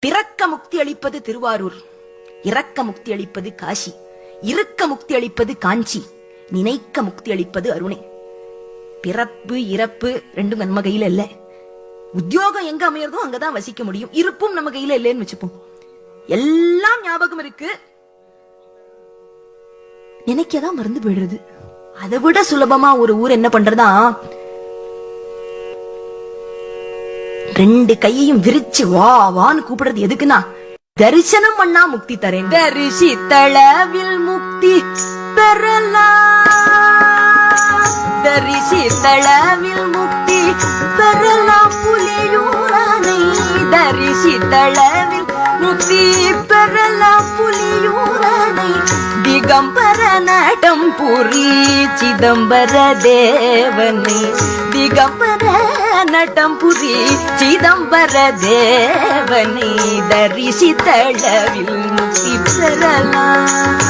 பிறக்க முக்தி அளிப்பது திருவாரூர் இறக்க முக்தி அளிப்பது காசி இருக்க முக்தி அளிப்பது காஞ்சி நினைக்க முக்தி அளிப்பது அருணை. பிறப்பு இறப்பு ரெண்டும் நம்ம கையில இல்ல. உத்தியோகம் எங்க அமையறதோ அங்கதான் வசிக்க முடியும். இருப்பும் நம்ம கையில இல்லைன்னு வச்சுப்போம். எல்லாம் ஞாபகம் இருக்கு. நினைக்கதான் மறந்து போயிடுறது. அதை விட சுலபமா ஒரு ஊர் என்ன பண்றதா ரெண்டு கையையும் விரிச்சு வா வான்னு கூப்பிடுறது எதுக்குன்னா தரிசனம் பண்ணா முக்தி தரேன். தரிசித்தளவில் முக்தி பெறலாம். தரிசித்தளவில் முக்தி பெறலாம். புலியூரனை தரிசித்தளவில் முக்தி பெறலாம். புலியூரனை திகம்பர நடம் புரி சிதம்பர தேவனை திகம்பர நடம் புரி சிதம்பர தேவனை தரிசித்தளவில் முக்தி பெறலாம்.